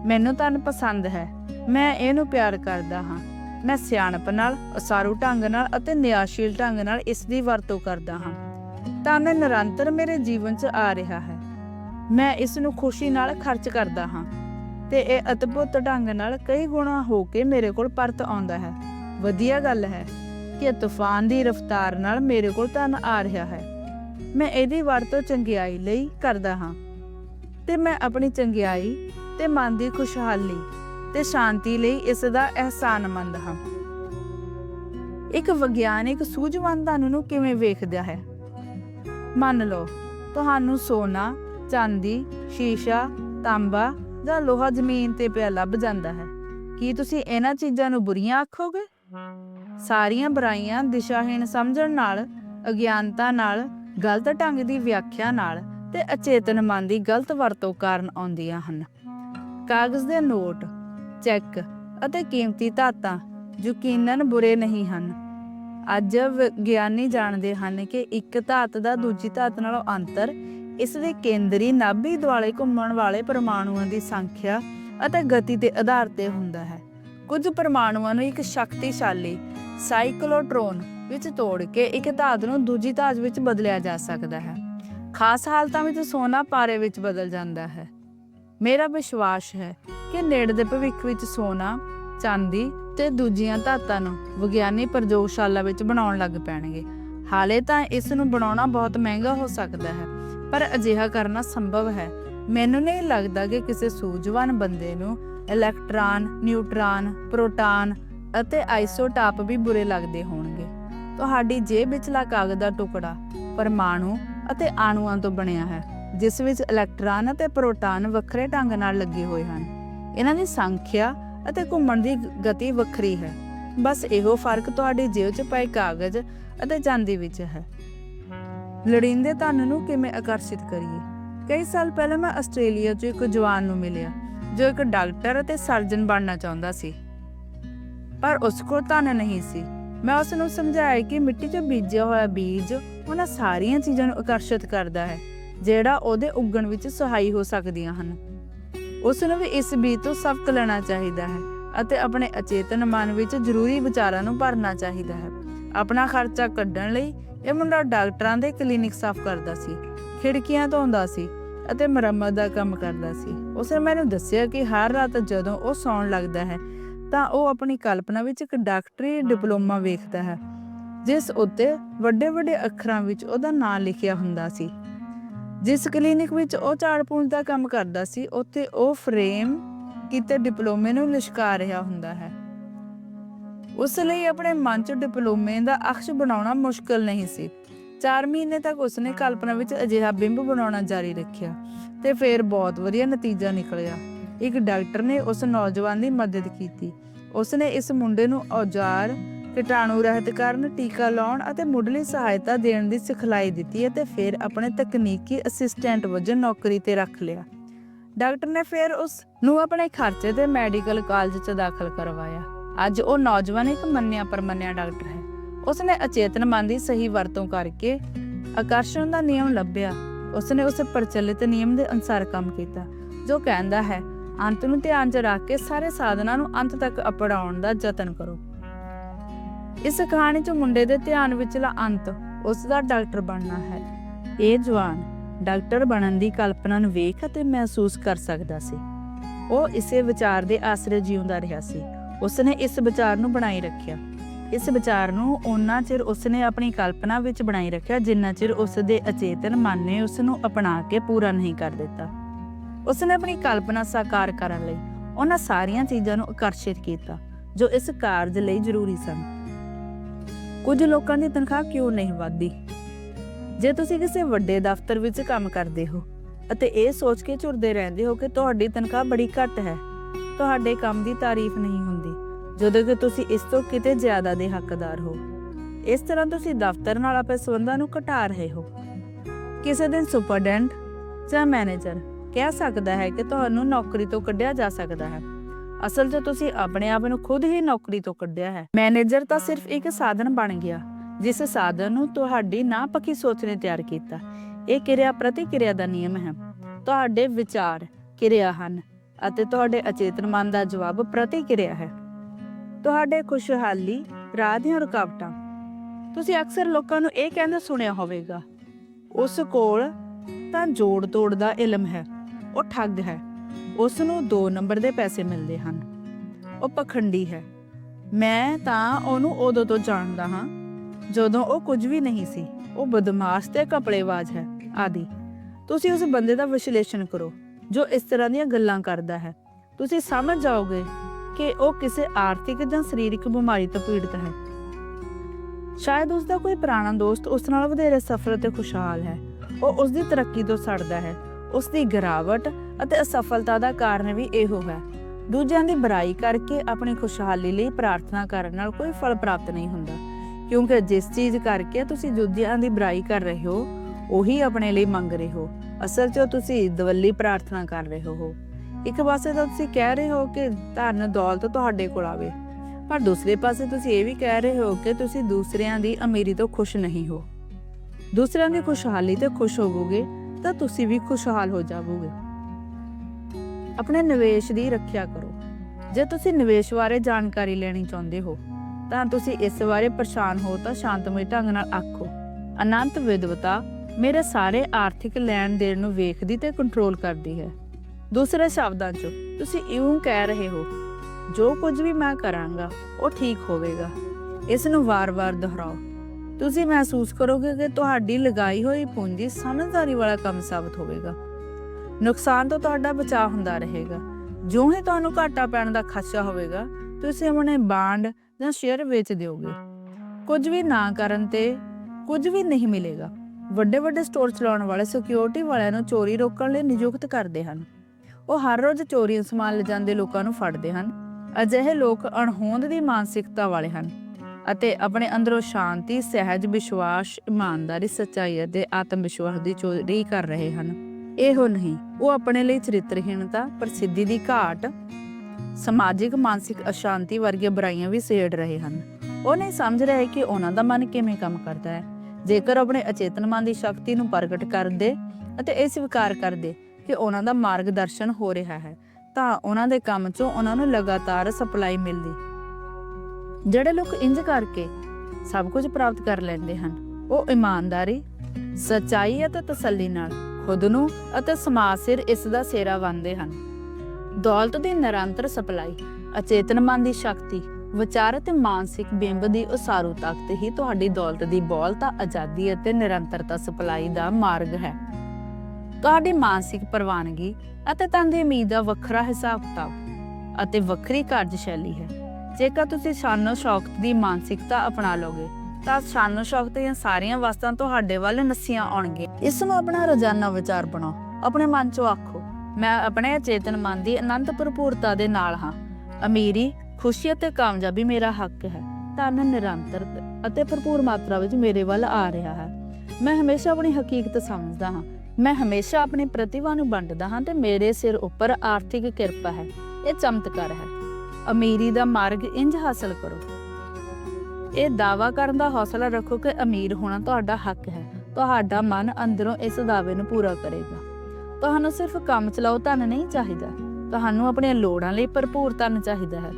ਮੈਨੂੰ ਧਨ ਪਸੰਦ ਹੈ। ਮੈਂ ਇਹਨੂੰ ਪਿਆਰ ਕਰਦਾ ਹਾਂ। ਮੈਂ ਸਿਆਣਪ ਨਾਲ ਅਸਾਰੂ ਢੰਗ ਨਾਲ ਅਤੇ ਨਿਆਸ਼ੀਲ ਢੰਗ ਨਾਲ ਇਸ ਦੀ ਵਰਤੋਂ ਕਰਦਾ ਹਾਂ। ਧਨ ਨਿਰੰਤਰ ਮੇਰੇ ਜੀਵਨ 'ਚ ਆ ਰਿਹਾ ਹੈ। ਮੈਂ ਇਸ ਨੂੰ ਖੁਸ਼ੀ ਨਾਲ ਖਰਚ ਕਰਦਾ ਹਾਂ ਤੇ ਇਹ ਅਦਭੁਤ ਢੰਗ ਨਾਲ ਕਈ ਗੁਣਾ ਹੋ ਕੇ ਮੇਰੇ ਕੋਲ ਪਰਤ ਆਉਂਦਾ ਹੈ। ਵਧੀਆ ਗੱਲ ਹੈ ਕਿ ਤੂਫਾਨ ਦੀ ਰਫ਼ਤਾਰ ਨਾਲ ਮੇਰੇ ਕੋਲ ਧਨ ਆ ਰਿਹਾ ਹੈ। ਮੈਂ ਇਹਦੀ ਵਰਤੋਂ ਚੰਗਿਆਈ ਲਈ ਕਰਦਾ ਹਾਂ ਤੇ ਮੈਂ ਆਪਣੀ ਚੰਗਿਆਈ ਤੇ ਮਨ ਦੀ ਖੁਸ਼ਹਾਲੀ ਤੇ ਸ਼ਾਂਤੀ ਲਈ ਇਸ ਦਾ ਅਹਿਸਾਨਮੰਦ ਹਾਂ। ਇੱਕ ਵਿਗਿਆਨਿਕ ਸੂਝਵਾਨ ਧਨ ਨੂੰ ਕਿਵੇਂ ਵੇਖਦਾ ਹੈ? ਮੰਨ ਲਓ, ਤੁਹਾਨੂੰ ਸੋਨਾ, ਚਾਂਦੀ, ਸ਼ੀਸ਼ਾ, ਤਾਂਬਾ ਜਾਂ ਲੋਹਾ ਜ਼ਮੀਨ ਤੇ ਪਿਆ ਲੱਭ ਜਾਂਦਾ ਹੈ। ਕੀ ਤੁਸੀਂ ਇਹਨਾਂ ਚੀਜ਼ਾਂ ਨੂੰ ਬੁਰੀਆਂ ਆਖੋਗੇ? ਸਾਰੀਆਂ ਬੁਰਾਈਆਂ ਦਿਸ਼ਾਹੀਣ ਸਮਝਣ ਨਾਲ, ਅਗਿਆਨਤਾ ਨਾਲ, ਗਲਤ ਢੰਗ ਦੀ ਵਿਆਖਿਆ ਨਾਲ ਤੇ ਅਚੇਤਨ ਮਨ ਦੀ ਗਲਤ ਵਰਤੋਂ ਕਾਰਨ ਆਉਂਦੀਆਂ ਹਨ। ਕਾਗਜ਼ ਦੇ ਨੋਟ ਚੈੱਕ ਅਤੇ ਕੀਮਤੀ ਧਾਤਾਂ ਯਕੀਨਨ ਬੁਰੇ ਨਹੀਂ ਹਨ। ਅੱਜ ਵਿਗਿਆਨੀ ਜਾਣਦੇ ਹਨ ਕਿ ਇੱਕ ਧਾਤ ਦਾ ਦੂਜੀ ਧਾਤ ਨਾਲੋਂ ਅੰਤਰ ਇਸ ਦੇ ਕੇਂਦਰੀ ਨਾਭੀ ਦੁਆਲੇ ਘੁੰਮਣ ਵਾਲੇ ਪਰਮਾਣੂਆਂ ਦੀ ਸੰਖਿਆ ਅਤੇ ਗਤੀ ਦੇ ਆਧਾਰ ਤੇ ਹੁੰਦਾ ਹੈ। ਕੁਝ ਪਰਮਾਣੂਆਂ ਨੂੰ ਇੱਕ ਸ਼ਕਤੀਸ਼ਾਲੀ ਸਾਈਕਲੋਟ੍ਰੋਨ ਵਿੱਚ ਤੋੜ ਕੇ ਇੱਕ ਧਾਤ ਨੂੰ ਦੂਜੀ ਧਾਤ ਵਿੱਚ ਬਦਲਿਆ ਜਾ ਸਕਦਾ ਹੈ। ਖਾਸ ਹਾਲਤਾਂ ਵਿੱਚ ਸੋਨਾ ਪਾਰੇ ਵਿੱਚ ਬਦਲ ਜਾਂਦਾ ਹੈ। ਮੇਰਾ ਵਿਸ਼ਵਾਸ ਹੈ ਕਿ ਨੇੜੇ ਦੇ ਭਵਿੱਖ ਵਿੱਚ ਸੋਨਾ, ਚਾਂਦੀ ਤੇ ਦੂਜੀਆਂ ਧਾਤਾਂ ਨੂੰ ਵਿਗਿਆਨੀ ਪ੍ਰਯੋਗਸ਼ਾਲਾ ਵਿੱਚ ਬਣਾਉਣ ਲੱਗ ਪੈਣਗੇ। ਹਾਲੇ ਤਾਂ ਇਸ ਨੂੰ ਬਣਾਉਣਾ ਬਹੁਤ ਮਹਿੰਗਾ ਹੋ ਸਕਦਾ ਹੈ, ਪਰ ਅਜਿਹਾ ਕਰਨਾ ਸੰਭਵ ਹੈ। ਮੈਨੂੰ ਨਹੀਂ ਲੱਗਦਾ ਕਿ ਕਿਸੇ ਸੂਝਵਾਨ ਬੰਦੇ ਨੂੰ ਇਲੈਕਟ੍ਰਾਨ, ਨਿਊਟ੍ਰਾਨ, ਪ੍ਰੋਟਾਨ ਅਤੇ ਆਈਸੋਟਾਪ ਵੀ ਬੁਰੇ ਲੱਗਦੇ ਹੋਣਗੇ। ਤੁਹਾਡੀ ਜੇਬ ਵਿਚਲਾ ਕਾਗਜ਼ ਦਾ ਟੁਕੜਾ, ਪਰਮਾਣੂ ਅਤੇ ਆਣੂਆਂ ਤੋਂ ਬਣਿਆ ਹੈ। ਜਿਸ ਵਿੱਚ ਇਲੈਕਟ੍ਰਾਨ ਅਤੇ ਪ੍ਰੋਟਾਨ ਵੱਖਰੇ ਢੰਗ ਨਾਲ ਲੱਗੇ ਹੋਏ ਹਨ। ਇਹਨਾਂ ਦੀ ਸੰਖਿਆ ਅਤੇ ਘੁੰਮਣ ਦੀ ਗਤੀ ਵੱਖਰੀ ਹੈ। ਬਸ ਇਹੋ ਫ਼ਰਕ ਤੁਹਾਡੀ ਜੇਬ 'ਚ ਪਏ ਕਾਗਜ਼ ਅਤੇ ਚਾਂਦੀ ਵਿੱਚ ਹੈ। ਲੜਿੰਦੇ ਧਨ ਨੂੰ ਕਿਵੇਂ ਆਕਰਸ਼ਿਤ ਕਰੀਏ? ਕਈ ਸਾਲ ਪਹਿਲਾਂ ਮੈਂ ਆਸਟ੍ਰੇਲੀਆ 'ਚ ਇੱਕ ਜਵਾਨ ਨੂੰ ਮਿਲਿਆ, ਜੋ ਇੱਕ ਡਾਕਟਰ ਅਤੇ ਸਰਜਨ ਬਣਨਾ ਚਾਹੁੰਦਾ ਸੀ। ਪਰ ਉਸ ਕੋਲ ਧਨ ਨਹੀਂ ਸੀ। ਮੈਂ ਉਸ ਨੂੰ ਸਮਝਾਇਆ ਕਿ ਮਿੱਟੀ 'ਚ ਬੀਜਿਆ ਹੋਇਆ ਬੀਜ ਉਹਨਾਂ ਸਾਰੀਆਂ ਚੀਜ਼ਾਂ ਨੂੰ ਆਕਰਸ਼ਿਤ ਕਰਦਾ ਹੈ। ਜਿਹੜਾ ਉਹਦੇ ਉੱਗਣ ਵਿੱਚ ਸਹਾਈ ਹੋ ਸਕਦੀਆਂ ਹਨ। ਉਸ ਨੂੰ ਵੀ ਇਸ ਬੀਜ ਤੋਂ ਸਬਕ ਲੈਣਾ ਚਾਹੀਦਾ ਹੈ ਅਤੇ ਆਪਣੇ ਅਚੇਤਨ ਮਨ ਵਿੱਚ ਜ਼ਰੂਰੀ ਵਿਚਾਰਾਂ ਨੂੰ ਭਰਨਾ ਚਾਹੀਦਾ ਹੈ। ਆਪਣਾ ਖਰਚਾ ਕੱਢਣ ਲਈ ਇਹ ਮੁੰਡਾ ਡਾਕਟਰਾਂ ਦੇ ਕਲੀਨਿਕ ਸਾਫ਼ ਕਰਦਾ ਸੀ, ਖਿੜਕੀਆਂ ਧੋਂਦਾ ਸੀ ਅਤੇ ਮੁਰੰਮਤ ਦਾ ਕੰਮ ਕਰਦਾ ਸੀ। ਉਸਨੇ ਮੈਨੂੰ ਦੱਸਿਆ ਕਿ ਹਰ ਰਾਤ ਜਦੋਂ ਉਹ ਸੌਣ ਲੱਗਦਾ ਹੈ ਤਾਂ ਉਹ ਆਪਣੀ ਕਲਪਨਾ ਵਿੱਚ ਇੱਕ ਡਾਕਟਰੀ ਡਿਪਲੋਮਾ ਵੇਖਦਾ ਹੈ, ਜਿਸ ਉੱਤੇ ਵੱਡੇ ਵੱਡੇ ਅੱਖਰਾਂ ਵਿੱਚ ਉਹਦਾ ਨਾਮ ਲਿਖਿਆ ਹੁੰਦਾ ਸੀ। ਜਿਸ ਕਲੀਨਿਕ ਵਿੱਚ ਉਹ ਝਾੜ ਪੂੰਝ ਦਾ ਕੰਮ ਕਰਦਾ ਸੀ, ਉੱਥੇ ਉਹ ਫਰੇਮ ਕੀਤੇ ਡਿਪਲੋਮੇ ਨੂੰ ਲਿਸ਼ਕਾ ਰਿਹਾ ਹੁੰਦਾ ਹੈ। ਉਸ ਲਈ ਆਪਣੇ ਮਨ 'ਚ ਡਿਪਲੋਮੇ ਦਾ ਅਕਸ਼ ਬਣਾਉਣਾ ਮੁਸ਼ਕਲ ਨਹੀਂ ਸੀ। 4 ਮਹੀਨੇ ਤੱਕ ਉਸਨੇ ਕਲਪਨਾ ਵਿੱਚ ਅਜਿਹਾ ਬਿੰਬ ਬਣਾਉਣਾ ਜਾਰੀ ਰੱਖਿਆ ਤੇ ਫਿਰ ਬਹੁਤ ਵਧੀਆ ਨਤੀਜਾ ਨਿਕਲਿਆ। ਇੱਕ ਡਾਕਟਰ ਨੇ ਉਸ ਨੌਜਵਾਨ ਦੀ ਮਦਦ ਕੀਤੀ। ਉਸਨੇ ਇਸ ਮੁੰਡੇ ਨੂੰ ਔਜ਼ਾਰ ਕੀਟਾਣੂ ਰਹਿਤ ਕਰਨ ਟੀਕਾ ਲਾਉਣ ਅਤੇ ਮੁੱਢਲੀ ਸਹਾਇਤਾ ਦੇਣ ਦੀ ਸਿਖਲਾਈ ਦਿੱਤੀ ਅਤੇ ਫਿਰ ਆਪਣੇ ਤਕਨੀਕੀ ਅਸਿਸਟੈਂਟ ਵਜੋਂ ਨੌਕਰੀ ਤੇ ਰੱਖ ਲਿਆ। ਡਾਕਟਰ ਨੇ ਫਿਰ ਉਸ ਨੂੰ ਆਪਣੇ ਖਰਚੇ ਤੇ ਮੈਡੀਕਲ ਕਾਲਜ 'ਚ ਦਾਖਲ ਕਰਵਾਇਆ। ਅੱਜ ਉਹ ਨੌਜਵਾਨ ਇੱਕ ਮੰਨਿਆ ਪਰਮੰਨਿਆ ਡਾਕਟਰ ਹੈ। ਉਸਨੇ ਅਚੇਤਨ ਮਨ ਦੀ ਸਹੀ ਵਰਤੋਂ ਕਰਕੇ ਆਕਰਸ਼ਣ ਦਾ ਨਿਯਮ ਲੱਭਿਆ। ਉਸਨੇ ਉਸ ਪ੍ਰਚਲਿਤ ਨਿਯਮ ਦੇ ਅਨੁਸਾਰ ਕੰਮ ਕੀਤਾ, ਜੋ ਕਹਿੰਦਾ ਹੈ, ਅੰਤ ਨੂੰ ਧਿਆਨ 'ਚ ਰੱਖ ਕੇ ਸਾਰੇ ਸਾਧਨਾਂ ਨੂੰ ਅੰਤ ਤੱਕ ਅਪਣਾਉਣ ਦਾ ਯਤਨ ਕਰੋ। ਇਸ ਕਹਾਣੀ 'ਚ ਮੁੰਡੇ ਦੇ ਧਿਆਨ ਵਿਚਲਾ ਅੰਤ ਉਸ ਦਾ ਡਾਕਟਰ ਬਣਨਾ ਹੈ। ਇਹ ਜਵਾਨ ਡਾਕਟਰ ਬਣਨ ਦੀ ਕਲਪਨਾ ਨੂੰ ਵੇਖ ਅਤੇ ਮਹਿਸੂਸ ਕਰ ਸਕਦਾ ਸੀ। ਉਹ ਇਸੇ ਵਿਚਾਰ ਦੇ ਆਸਰੇ ਜਿਉਂਦਾ ਰਿਹਾ ਸੀ। ਉਸਨੇ ਇਸ ਵਿਚਾਰ ਨੂੰ ਬਣਾਈ ਰੱਖਿਆ। ਇਸ ਵਿਚਾਰ ਨੂੰ ਉਹਨਾਂ ਚਿਰ ਉਸਨੇ ਆਪਣੀ ਕਲਪਨਾ ਵਿੱਚ ਬਣਾਈ ਰੱਖਿਆ ਜਿੰਨਾ ਚਿਰ ਉਸਦੇ ਅਚੇਤਨ ਮਨ ਨੇ ਉਸ ਨੂੰ ਅਪਣਾ ਕੇ ਪੂਰਾ ਨਹੀਂ ਕਰ ਦਿੱਤਾ। ਉਸਨੇ ਆਪਣੀ ਕਲਪਨਾ ਸਾਕਾਰ ਕਰਨ ਲਈ ਉਹਨਾਂ ਸਾਰੀਆਂ ਚੀਜ਼ਾਂ ਨੂੰ ਆਕਰਸ਼ਿਤ ਕੀਤਾ ਜੋ ਇਸ ਕਾਰਜ ਲਈ ਜ਼ਰੂਰੀ ਸਨ। ਕੁਝ ਲੋਕਾਂ ਦੀ ਤਨਖਾਹ ਕਿਉਂ ਨਹੀਂ ਵਧਦੀ? ਜੇ ਤੁਸੀਂ ਕਿਸੇ ਵੱਡੇ ਦਫ਼ਤਰ ਵਿੱਚ ਕੰਮ ਕਰਦੇ ਹੋ ਅਤੇ ਇਹ ਸੋਚ ਕੇ ਝੁਰਦੇ ਰਹਿੰਦੇ ਹੋ ਕਿ ਤੁਹਾਡੀ ਤਨਖਾਹ ਬੜੀ ਘੱਟ ਹੈ, ਤੁਹਾਡੇ ਕੰਮ ਦੀ ਤਾਰੀਫ ਨਹੀਂ ਹੁੰਦੀ, ਜਦੋਂ ਕਿ ਤੁਸੀਂ ਇਸ ਤੋਂ ਕਿਤੇ ਜ਼ਿਆਦਾ ਦੇ ਹੱਕਦਾਰ ਹੋ। ਇਸ ਤਰ੍ਹਾਂ ਤੁਸੀਂ ਦਫ਼ਤਰ ਨਾਲ ਆਪਣੇ ਸਬੰਧਾਂ ਨੂੰ ਘਟਾ ਰਹੇ ਹੋ। ਕਿਸੇ ਦਿਨ ਸੁਪਰਡੈਂਟ ਜਾਂ ਮੈਨੇਜਰ ਕਹਿ ਸਕਦਾ ਹੈ ਕਿ ਤੁਹਾਨੂੰ ਨੌਕਰੀ ਤੋਂ ਕੱਢਿਆ ਜਾ ਸਕਦਾ ਹੈ। ਅਸਲ 'ਚ ਤੁਸੀਂ ਆਪਣੇ ਆਪ ਨੂੰ ਖੁਦ ਹੀ ਨੌਕਰੀ ਤੋਂ ਕੱਢਿਆ ਹੈ। ਮੈਨੇਜਰ ਤਾਂ ਸਿਰਫ ਇੱਕ ਸਾਧਨ ਬਣ ਗਿਆ, ਜਿਸ ਸਾਧਨ ਨੂੰ ਤੁਹਾਡੀ ਨਾ ਪੱਕੀ ਸੋਚ ਨੇ ਤਿਆਰ ਕੀਤਾ। ਇਹ ਕਿਰਿਆ ਪ੍ਰਤੀਕਿਰਿਆ ਦਾ ਨਿਯਮ ਹੈ। ਤੁਹਾਡੇ ਵਿਚਾਰ ਕਿਰਿਆ ਹਨ ਅਤੇ ਤੁਹਾਡੇ ਅਚੇਤਨ ਮਨ ਦਾ ਜਵਾਬ ਪ੍ਰਤੀਕਿਰਿਆ ਹੈ। ਤੁਹਾਡੇ ਖੁਸ਼ਹਾਲੀ, ਰਾਹ ਦੀਆਂ ਰੁਕਾਵਟਾਂ। ਤੁਸੀਂ ਅਕਸਰ ਲੋਕਾਂ ਨੂੰ ਇਹ ਕਹਿੰਦੇ ਸੁਣਿਆ ਹੋਵੇਗਾ, ਉਸ ਕੋਲ ਤਾਂ ਜੋੜ ਤੋੜ ਦਾ ਇਲਮ ਹੈ, ਉਹ ਠੱਗ ਹੈ। ਉਸ ਨੂੰ 2 ਨੰਬਰ ਦੇ ਪੈਸੇ ਮਿਲਦੇ ਹਨ। ਉਹ ਪਖੰਡੀ ਹੈ। ਮੈਂ ਤਾਂ ਉਹਨੂੰ ਉਦੋਂ ਤੋਂ ਜਾਣਦਾ ਹਾਂ, ਜਦੋਂ ਉਹ ਕੁਝ ਵੀ ਨਹੀਂ ਸੀ। ਉਹ ਬਦਮਾਸ਼ ਤੇ ਕਪੜੇਬਾਜ਼ ਹੈ। ਆਦਿ, ਤੁਸੀਂ ਉਸ ਬੰਦੇ ਦਾ ਵਿਸ਼ਲੇਸ਼ਣ ਕਰੋ, ਜੋ ਇਸ ਤਰ੍ਹਾਂ ਦੀਆਂ ਗੱਲਾਂ ਕਰਦਾ ਹੈ। ਤੁਸੀਂ ਸਮਝ ਜਾਓਗੇ ਕਿ ਉਹ ਕਿਸੇ ਆਰਥਿਕ ਜਾਂ ਸਰੀਰਕ ਬਿਮਾਰੀ ਤੋਂ ਪੀੜਤ ਹੈ। ਸ਼ਾਇਦ ਉਸ ਦਾ ਕੋਈ ਪੁਰਾਣਾ ਦੋਸਤ ਉਸ ਨਾਲ ਵਧੇਰੇ ਸਫਲ ਤੇ ਖੁਸ਼ਹਾਲ ਹੈ। ਉਹ ਉਸ ਦੀ ਤਰੱਕੀ ਤੋਂ ਸੜਦਾ ਹੈ। ਉਸ ਦੀ ਗਿਰਾਵਟ ਅਤੇ ਅਸਫਲਤਾ ਦਾ ਕਾਰਨ ਵੀ ਇਹੋ ਹੈ। ਦੂਜਿਆਂ ਦੀ ਬੁਰਾਈ ਕਰਕੇ ਆਪਣੀ ਖੁਸ਼ਹਾਲੀ ਲਈ ਪ੍ਰਾਰਥਨਾ ਕਰਨ ਨਾਲ ਕੋਈ ਫਲ ਪ੍ਰਾਪਤ ਨਹੀਂ ਹੁੰਦਾ। ਕਿਉਂਕਿ ਜਿਸ ਚੀਜ਼ ਕਰਕੇ ਤੁਸੀਂ ਦੂਜਿਆਂ ਦੀ ਬੁਰਾਈ ਕਰ ਰਹੇ ਹੋ, ਉਹੀ ਆਪਣੇ ਲਈ ਮੰਗ ਰਹੇ ਹੋ। ਅਸਲ 'ਚ ਤੁਸੀਂ ਦਵੱਲੀ ਪ੍ਰਾਰਥਨਾ ਕਰ ਰਹੇ ਹੋ। ਇੱਕ ਪਾਸੇ ਤਾਂ ਤੁਸੀਂ ਕਹਿ ਰਹੇ ਹੋ ਕਿ ਧਨ ਦੌਲਤ ਤੁਹਾਡੇ ਕੋਲ ਆਵੇ, ਪਰ ਦੂਸਰੇ ਪਾਸੇ ਤੁਸੀਂ ਇਹ ਵੀ ਕਹਿ ਰਹੇ ਹੋ ਕਿ ਤੁਸੀਂ ਦੂਸਰਿਆਂ ਦੀ ਅਮੀਰੀ ਤੋਂ ਖੁਸ਼ ਨਹੀਂ ਹੋ। ਦੂਸਰਿਆਂ ਦੀ ਖੁਸ਼ਹਾਲੀ ਤੇ ਖੁਸ਼ ਹੋਵੋਗੇ, ਤਾਂ ਤੁਸੀਂ ਵੀ ਖੁਸ਼ਹਾਲ ਹੋ ਜਾਵੋਗੇ। ਆਪਣੇ ਨਿਵੇਸ਼ ਦੀ ਰੱਖਿਆ ਕਰੋ। ਜੇ ਤੁਸੀਂ ਨਿਵੇਸ਼ ਬਾਰੇ ਜਾਣਕਾਰੀ ਲੈਣੀ ਚਾਹੁੰਦੇ ਹੋ, ਤਾਂ ਤੁਸੀਂ ਇਸ ਬਾਰੇ ਪਰੇਸ਼ਾਨ ਹੋ ਤਾਂ ਸ਼ਾਂਤਮਈ ਢੰਗ ਨਾਲ ਆਖੋ। ਅਨੰਤ ਵਿਦਵਤਾ ਮੇਰੇ ਸਾਰੇ ਆਰਥਿਕ ਲੈਣ ਦੇਣ ਨੂੰ ਵੇਖਦੀ ਤੇ ਕੰਟਰੋਲ ਕਰਦੀ ਹੈ। ਦੂਸਰੇ ਸ਼ਬਦਾਂ 'ਚ, ਤੁਸੀਂ ਇਉਂ ਕਹਿ ਰਹੇ ਹੋ, ਜੋ ਕੁਝ ਵੀ ਮੈਂ ਕਰਾਂਗਾ, ਉਹ ਠੀਕ ਹੋਵੇਗਾ। ਇਸ ਨੂੰ ਵਾਰ-ਵਾਰ ਦੁਹਰਾਓ। ਤੁਸੀਂ ਮਹਿਸੂਸ ਕਰੋਗੇ ਕਿ ਤੁਹਾਡੀ ਲਗਾਈ ਹੋਈ ਪੂੰਜੀ ਸਮਝਦਾਰੀ ਵਾਲਾ ਕੰਮ ਸਾਬਤ ਹੋਵੇਗਾ। ਨੁਕਸਾਨ ਤੋਂ ਤੁਹਾਡਾ ਬਚਾਅ ਹੁੰਦਾ ਰਹੇਗਾ। ਜੋ ਹੀ ਤੁਹਾਨੂੰ ਘਾਟਾ ਪੈਣ ਦਾ ਖਦਸ਼ਾ ਹੋਵੇਗਾ, ਤੁਸੀਂ ਆਪਣੇ ਬਾਂਡ ਜਾਂ ਸ਼ੇਅਰ ਵੇਚ ਦਿਓਗੇ। ਕੁਝ ਵੀ ਨਾ ਕਰਨ ਤੇ ਕੁਝ ਵੀ ਨਹੀਂ ਮਿਲੇਗਾ। ਵੱਡੇ ਵੱਡੇ ਸਟੋਰ ਚਲਾਉਣ ਵਾਲੇ ਸਿਕਿਉਰਿਟੀ ਵਾਲਿਆਂ ਨੂੰ ਚੋਰੀ ਰੋਕਣ ਲਈ ਨਿਯੁਕਤ ਕਰਦੇ ਹਨ। ਉਹ ਹਰ ਰੋਜ਼ ਚੋਰੀ ਸਮਾਨ ਲਿਜਾਂਦੇ ਲੋਕਾਂ ਨੂੰ ਫੜਦੇ ਹਨ। ਅਜਿਹੇ ਲੋਕ ਅਣਹੋਂਦ ਦੀ ਮਾਨਸਿਕਤਾ ਵਾਲੇ ਹਨ ਅਤੇ ਆਪਣੇ ਅੰਦਰੋਂ ਸ਼ਾਂਤੀ, ਸਹਿਜ, ਵਿਸ਼ਵਾਸ, ਇਮਾਨਦਾਰੀ, ਸੱਚਾਈ ਅਤੇ ਆਤਮ ਵਿਸ਼ਵਾਸ ਦੀ ਚੋਰੀ ਕਰ ਰਹੇ ਹਨ। ਇਹੋ ਨਹੀਂ, ਉਹ ਆਪਣੇ ਲਈ ਚਰਿੱਤਰਹੀਣਤਾ, ਪ੍ਰਸਿੱਧੀ ਦੀ ਘਾਟ, ਸਮਾਜਿਕ, ਮਾਨਸਿਕ ਅਸ਼ਾਂਤੀ ਵਰਗੀਆਂ ਬੁਰਾਈਆਂ ਵੀ ਸੇੜ ਰਹੇ ਹਨ। ਉਹ ਨਹੀਂ ਸਮਝ ਰਹੇ ਕਿ ਉਹਨਾਂ ਦਾ ਮਨ ਕਿਵੇਂ ਕੰਮ ਕਰਦਾ ਹੈ। ਜੇਕਰ ਆਪਣੇ ਅਚੇਤਨ ਮਨ ਦੀ ਸ਼ਕਤੀ ਨੂੰ ਪ੍ਰਗਟ ਕਰਦੇ ਅਤੇ ਇਹ ਸਵੀਕਾਰ ਕਰਦੇ ਕਿ ਉਹਨਾਂ ਦਾ ਮਾਰਗਦਰਸ਼ਨ ਹੋ ਰਿਹਾ ਹੈ, ਤਾਂ ਉਹਨਾਂ ਦੇ ਕੰਮ 'ਚੋਂ ਉਹਨਾਂ ਨੂੰ ਲਗਾਤਾਰ ਸਪਲਾਈ ਮਿਲਦੀ। ਜਿਹੜੇ ਲੋਕ ਇੰਜ ਕਰਕੇ ਸਭ ਕੁਝ ਪ੍ਰਾਪਤ ਕਰ ਲੈਂਦੇ ਹਨ, ਉਹ ਇਮਾਨਦਾਰੀ, ਸਚਾਈ ਅਤੇ ਤਸੱਲੀ ਨਾਲ ਖੁਦ ਨੂੰ ਅਤੇ ਸਮਾਜ ਸਿਰ ਇਸ ਦਾ ਸੇਰਾ ਬੰਨਦੇ ਹਨ। ਦੌਲਤ ਦੀ ਨਿਰੰਤਰ ਸਪਲਾਈ ਅਚੇਤਨ ਮਨ ਦੀ ਸ਼ਕਤੀ, ਵਿਚਾਰ ਅਤੇ ਮਾਨਸਿਕ ਬਿੰਬ ਦੀ ਉਸਾਰੂ ਤਾਕਤ ਹੀ ਤੁਹਾਡੀ ਦੌਲਤ ਦੀ ਬੋਲਤਾ ਆਜ਼ਾਦੀ ਅਤੇ ਨਿਰੰਤਰਤਾ ਸਪਲਾਈ ਦਾ ਮਾਰਗ ਹੈ। ਤੁਹਾਡੀ ਮਾਨਸਿਕ ਪ੍ਰਵਾਨਗੀ ਅਤੇ ਤਨ ਦੀ ਉਮੀਦ ਦਾ ਵੱਖਰਾ ਹਿਸਾਬ ਕਿਤਾਬ ਅਤੇ ਵੱਖਰੀ ਕਾਰਜਸ਼ੈਲੀ ਹੈ। ਜੇਕਰ ਤੁਸੀਂ ਸ਼ਾਨੋ ਸ਼ੌਕਤ ਦੀ ਮਾਨਸਿਕਤਾ ਅਪਣਾ ਲਓਗੇ ਤਾਂ ਸ਼ਾਨੋ ਸ਼ੌਕਤ ਦੀਆਂ ਸਾਰੀਆਂ ਵਸਤਾਂ ਤੁਹਾਡੇ ਵੱਲ ਨੱਸੀਆਂ ਆਉਣਗੀਆਂ। ਇਸ ਨੂੰ ਆਪਣਾ ਰੋਜ਼ਾਨਾ ਵਿਚਾਰ ਬਣਾਓ। ਆਪਣੇ ਮਨ 'ਚੋਂ ਆਖੋ, ਮੈਂ ਆਪਣੇ ਅਚੇਤਨ ਮਨ ਦੀ ਅਨੰਤ ਭਰਪੂਰਤਾ ਦੇ ਨਾਲ ਹਾਂ। ਅਮੀਰੀ, ਖੁਸ਼ੀ ਅਤੇ ਕਾਮਯਾਬੀ ਮੇਰਾ ਹੱਕ ਹੈ। ਧਨ ਨਿਰੰਤਰ ਅਤੇ ਭਰਪੂਰ ਮਾਤਰਾ ਵਿੱਚ ਮੇਰੇ ਵੱਲ ਆ ਰਿਹਾ ਹੈ। ਮੈਂ ਹਮੇਸ਼ਾ ਆਪਣੀ ਹਕੀਕਤ ਸਮਝਦਾ ਹਾਂ। ਮੈਂ ਹਮੇਸ਼ਾ ਆਪਣੀ ਪ੍ਰਤਿਭਾ ਨੂੰ ਵੰਡਦਾ ਹਾਂ ਤੇ ਮੇਰੇ ਸਿਰ ਉੱਪਰ ਆਰਥਿਕ ਕਿਰਪਾ ਹੈ। ਇਹ ਚਮਤਕਾਰ ਹੈ। ਅਮੀਰੀ ਦਾ ਮਾਰਗ ਇੰਜ ਹਾਸਲ ਕਰੋ। ਇਹ ਦਾਵਾ ਕਰਨ ਦਾ ਹੌਸਲਾ ਰੱਖੋ ਕਿ ਅਮੀਰ ਹੋਣਾ ਤੁਹਾਡਾ ਹੱਕ ਹੈ। ਤੁਹਾਡਾ ਮਨ ਅੰਦਰੋਂ ਇਸ ਦਾਅਵੇ ਨੂੰ ਪੂਰਾ ਕਰੇਗਾ। ਤੁਹਾਨੂੰ ਸਿਰਫ ਕੰਮ ਚਲਾਓ ਧਨ ਨਹੀਂ ਚਾਹੀਦਾ। ਤੁਹਾਨੂੰ ਆਪਣੀਆਂ ਲੋੜਾਂ ਲਈ ਭਰਪੂਰ ਧਨ ਚਾਹੀਦਾ ਹੈ।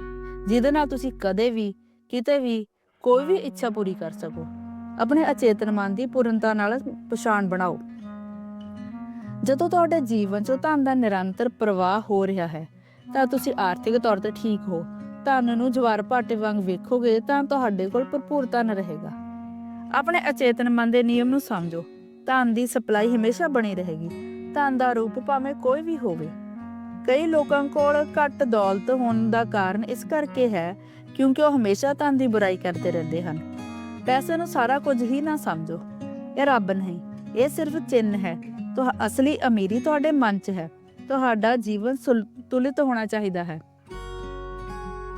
ਜਿਹਦੇ ਨਾਲ ਤੁਸੀਂ ਕਦੇ ਵੀ, ਕਿਤੇ ਵੀ, ਕੋਈ ਵੀ ਇੱਛਾ ਪੂਰੀ ਕਰ ਸਕੋ। ਆਪਣੇ ਅਚੇਤਨ ਮਨ ਦੀ ਪੂਰਨਤਾ ਨਾਲ ਪਛਾਣ ਬਣਾਓ। ਜਦੋਂ ਤੁਹਾਡੇ ਜੀਵਨ ਚ ਧਨ ਦਾ ਨਿਰੰਤਰ ਪ੍ਰਵਾਹ ਹੋ ਰਿਹਾ ਹੈ, ਤਾਂ ਤੁਸੀਂ ਆਰਥਿਕ ਤੌਰ ਤੇ ਠੀਕ ਹੋ। ਧਨ ਨੂੰ ਜਵਾਰ ਭਾਟੇ ਵਾਂਗ ਵੇਖੋਗੇ ਤਾਂ ਤੁਹਾਡੇ ਕੋਲ ਭਰਪੂਰ ਧਨ ਰਹੇਗਾ। ਆਪਣੇ ਅਚੇਤਨ ਮਨ ਦੇ ਨਿਯਮ ਨੂੰ ਸਮਝੋ। ਧਨ ਦੀ ਸਪਲਾਈ ਹਮੇਸ਼ਾ ਬਣੀ ਰਹੇਗੀ। ਧਨ ਦਾ ਰੂਪ ਭਾਵੇਂ ਕੋਈ ਵੀ ਹੋਵੇ। ਕਈ ਲੋਕਾਂ ਕੋਲ ਘੱਟ ਦੌਲਤ ਹੋਣ ਦਾ ਕਾਰਨ ਇਸ ਕਰਕੇ ਹੈ ਕਿਉਂਕਿ ਉਹ ਹਮੇਸ਼ਾ ਧਨ ਦੀ ਬੁਰਾਈ ਕਰਦੇ ਰਹਿੰਦੇ ਹਨ। ਪੈਸੇ ਨੂੰ ਸਾਰਾ ਕੁਝ ਹੀ ਨਾ ਸਮਝੋ। ਇਹ ਰੱਬ ਨਹੀਂ, ਇਹ ਸਿਰਫ ਚਿੰਨ ਹੈ। ਤੁਹਾ, ਅਸਲੀ ਅਮੀਰੀ ਤੁਹਾਡੇ ਮਨ 'ਚ ਹੈ। ਤੁਹਾਡਾ ਜੀਵਨ ਸੰਤੁਲਿਤ ਹੋਣਾ ਚਾਹੀਦਾ ਹੈ।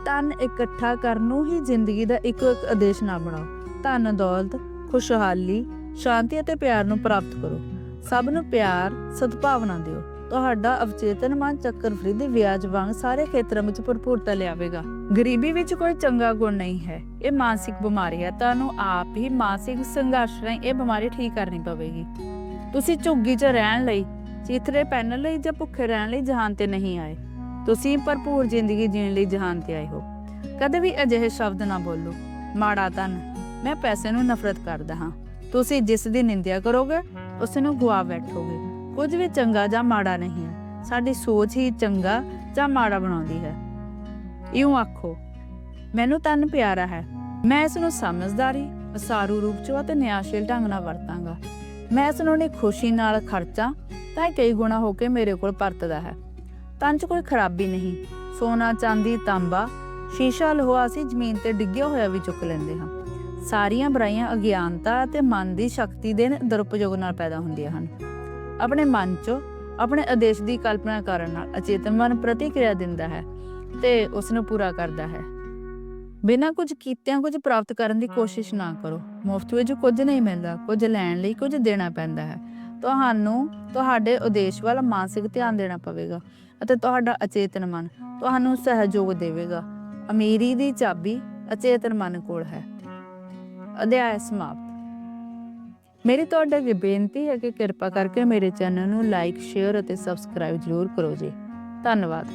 ਧਨ ਇਕੱਠਾ ਕਰਨ ਨੂੰ ਹੀ ਜ਼ਿੰਦਗੀ ਦਾ ਇੱਕ ਆਦੇਸ਼ ਨਾ ਬਣਾਓ। ਧਨ, ਦੌਲਤ, ਖੁਸ਼ਹਾਲੀ, ਸ਼ਾਂਤੀ ਅਤੇ ਪਿਆਰ ਨੂੰ ਪ੍ਰਾਪਤ ਕਰੋ। ਸਭ ਨੂੰ ਪਿਆਰ, ਸਦਭਾਵਨਾ ਦਿਓ। ਤੁਹਾਡਾ ਅਵਚੇਤਨ ਮਨ ਚੱਕਰਵ੍ਰਿੱਧ ਵਿਆਜ ਵਾਂਗ ਸਾਰੇ ਖੇਤਰਾਂ ਵਿੱਚ ਭਰਪੂਰਤਾ ਲਿਆਵੇਗਾ ਗਰੀਬੀ ਵਿੱਚ ਕੋਈ ਚੰਗਾ ਗੁਣ ਨਹੀਂ ਹੈ। ਇਹ ਮਾਨਸਿਕ ਬਿਮਾਰੀ ਹੈ। ਤੁਹਾਨੂੰ ਆਪ ਹੀ ਮਾਨਸਿਕ ਸੰਘਰਸ਼ ਰਾਹੀਂ ਇਹ ਬਿਮਾਰੀ ਠੀਕ ਕਰਨੀ ਪਵੇਗੀ। ਤੁਸੀਂ ਝੁੱਗੀ 'ਚ ਰਹਿਣ ਲਈ, ਚੀਥਰੇ ਪਹਿਨਣ ਲਈ ਜਾਂ ਭੁੱਖੇ ਰਹਿਣ ਲਈ ਜਹਾਨ ਤੇ ਨਹੀਂ ਆਏ। ਤੁਸੀਂ ਭਰਪੂਰ ਜ਼ਿੰਦਗੀ ਜੀਣ ਲਈ ਜਹਾਨ ਤੇ ਆਏ ਹੋ। ਕਦੇ ਵੀ ਅਜਿਹੇ ਸ਼ਬਦ ਨਾ ਬੋਲੋ। ਮਾੜਾ ਧਨ, ਮੈਂ ਪੈਸੇ ਨੂੰ ਨਫ਼ਰਤ ਕਰਦਾ ਹਾਂ। ਤੁਸੀਂ ਜਿਸ ਦੀ ਨਿੰਦਿਆ ਕਰੋਗੇ ਉਸ ਨੂੰ ਗਵਾ ਬੈਠੋਗੇ। ਕੁਝ ਵੀ ਚੰਗਾ ਜਾਂ ਮਾੜਾ ਨਹੀਂ। ਹੈ ਸਾਡੀ ਸੋਚ ਹੀ ਚੰਗਾ ਜਾਂ ਮਾੜਾ ਬਣਾਉਂਦੀ ਹੈ। ਇਉਂ ਆਖੋ, ਮੈਨੂੰ ਤਨ ਪਿਆਰਾ ਹੈ। ਮੈਂ ਇਸ ਨੂੰ ਸਮਝਦਾਰੀ ਅਸਾਰੂ ਰੂਪ ਚ ਅਤੇ ਨਿਆਸ਼ੀਲ ਢੰਗ ਨਾਲ ਵਰਤਾਂਗਾ। ਮੈਂ ਇਸ ਨੂੰ ਨਹੀਂ ਖੁਸ਼ੀ ਨਾਲ ਖਰਚਾ, ਤਾਂ ਇਹ ਕਈ ਗੁਣਾ ਹੋ ਕੇ ਮੇਰੇ ਕੋਲ ਪਰਤਦਾ ਹੈ। ਤਨ ਚ ਕੋਈ ਖਰਾਬੀ ਨਹੀਂ। ਸੋਨਾ, ਚਾਂਦੀ, ਤਾਂਬਾ, ਸ਼ੀਸ਼ਾ, ਲੋਹਾ ਅਸੀਂ ਜ਼ਮੀਨ ਤੇ ਡਿੱਗਿਆ ਹੋਇਆ ਵੀ ਚੁੱਕ ਲੈਂਦੇ ਹਾਂ। ਸਾਰੀਆਂ ਬੁਰਾਈਆਂ ਅਗਿਆਨਤਾ ਅਤੇ ਮਨ ਦੀ ਸ਼ਕਤੀ ਦੇ ਦੁਰਉਪਯੋਗ ਨਾਲ ਪੈਦਾ ਹੁੰਦੀਆਂ ਹਨ। ਆਪਣੇ ਮਨ 'ਚ, ਆਪਣੇ ਆਦੇਸ਼ ਦੀ ਕਲਪਨਾ ਕਰਨ ਨਾਲ ਅਚੇਤਨ ਮਨ ਪ੍ਰਤੀਕਿਰਿਆ ਦਿੰਦਾ ਹੈ ਤੇ ਉਸ ਨੂੰ ਪੂਰਾ ਕਰਦਾ ਹੈ। ਬਿਨਾਂ ਕੁਝ ਕੀਤਿਆਂ ਕੁਝ ਪ੍ਰਾਪਤ ਕਰਨ ਦੀ ਕੋਸ਼ਿਸ਼ ਨਾ ਕਰੋ। ਮੁਫਤ ਵਿੱਚ ਕੁਝ ਨਹੀਂ ਮਿਲਦਾ, ਕੁਝ ਲੈਣ ਲਈ ਕੁਝ ਦੇਣਾ ਪੈਂਦਾ ਹੈ। ਤੁਹਾਨੂੰ ਤੁਹਾਡੇ ਉਦੇਸ਼ ਵੱਲ ਮਾਨਸਿਕ ਧਿਆਨ ਦੇਣਾ ਪਵੇਗਾ ਅਤੇ ਤੁਹਾਡਾ ਅਚੇਤਨ ਮਨ ਤੁਹਾਨੂੰ ਸਹਿਯੋਗ ਦੇਵੇਗਾ। ਅਮੀਰੀ ਦੀ ਚਾਬੀ ਅਚੇਤਨ ਮਨ ਕੋਲ ਹੈ। ਅਧਿਆਇ ਸਮਾਪਤ। ਮੇਰੀ ਤੁਹਾਡੇ ਅੱਗੇ ਬੇਨਤੀ ਹੈ ਕਿ ਕਿਰਪਾ ਕਰਕੇ ਮੇਰੇ ਚੈਨਲ ਨੂੰ ਲਾਈਕ, ਸ਼ੇਅਰ ਅਤੇ ਸਬਸਕ੍ਰਾਈਬ ਜ਼ਰੂਰ ਕਰੋ ਜੀ। ਧੰਨਵਾਦ।